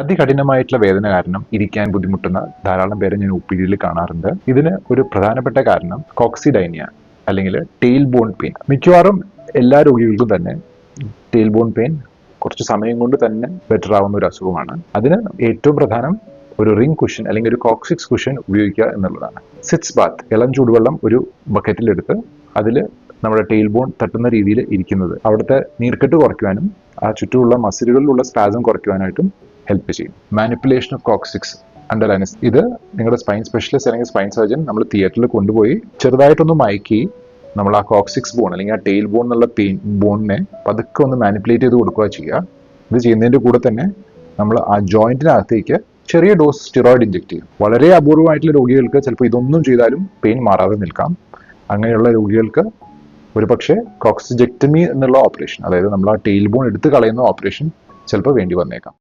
അതികഠിനമായിട്ടുള്ള വേദന കാരണം ഇരിക്കാൻ ബുദ്ധിമുട്ടുന്ന ധാരാളം പേരെ ഞാൻ ഒ കാണാറുണ്ട്. ഇതിന് ഒരു പ്രധാനപ്പെട്ട കാരണം കോക്സിഡൈനിയ അല്ലെങ്കിൽ ടെയിൽ ബോൺ പെയിൻ മിക്കവാറും എല്ലാ രോഗികൾക്കും തന്നെ ടെയിൽ ബോൺ പെയിൻ കുറച്ച് സമയം കൊണ്ട് തന്നെ ബെറ്റർ ആവുന്ന ഒരു അസുഖമാണ്. അതിന് ഏറ്റവും പ്രധാനം ഒരു റിംഗ് കുഷൻ അല്ലെങ്കിൽ ഒരു കോക്സിക്സ് കുഷൻ ഉപയോഗിക്കുക എന്നുള്ളതാണ്. സിറ്റ്സ് ബാത്ത് ഇളം ചൂടുവെള്ളം ഒരു ബക്കറ്റിലെടുത്ത് അതിൽ നമ്മുടെ ടെയിൽ ബോൺ തട്ടുന്ന രീതിയിൽ ഇരിക്കുന്നത്. അവിടുത്തെ നീർക്കെട്ട് കുറയ്ക്കുവാനും ആ ചുറ്റുമുള്ള മസിലുകളിലുള്ള സ്പാസം കുറയ്ക്കുവാനായിട്ടും ഹെൽപ്പ് ചെയ്യും. Manipulation of coccyx under anus ഇത് നിങ്ങളുടെ സ്പൈൻ സ്പെഷ്യലിസ്റ്റ് അല്ലെങ്കിൽ സ്പൈൻ സർജൻ നമ്മൾ തിയേറ്ററിൽ കൊണ്ടുപോയി ചെറുതായിട്ടൊന്ന് മയക്കി നമ്മൾ ആ കോക്സിക്സ് ബോൺ അല്ലെങ്കിൽ ആ ടെയിൽ ബോൺ എന്നുള്ള പെയിൻ ബോണിനെ പതുക്കെ ഒന്ന് മാനിപ്പുലേറ്റ് ചെയ്ത് കൊടുക്കുക ചെയ്യുക. ഇത് ചെയ്യുന്നതിന്റെ കൂടെ തന്നെ നമ്മൾ ആ ജോയിന്റിനകത്തേക്ക് ചെറിയ ഡോസ് സ്റ്റിറോയിഡ് ഇഞ്ചെക്ട് ചെയ്യും വളരെ അപൂർവമായിട്ടുള്ള രോഗികൾക്ക് ചിലപ്പോൾ ഇതൊന്നും ചെയ്താലും പെയിൻ മാറാതെ നിൽക്കാം. അങ്ങനെയുള്ള രോഗികൾക്ക് ഒരു പക്ഷേ കോക്സിജെക്ടമി എന്നുള്ള ഓപ്പറേഷൻ അതായത് നമ്മൾ ആ ടെയിൽ ബോൺ എടുത്ത് കളയുന്ന ഓപ്പറേഷൻ ചിലപ്പോൾ വേണ്ടി വന്നേക്കാം.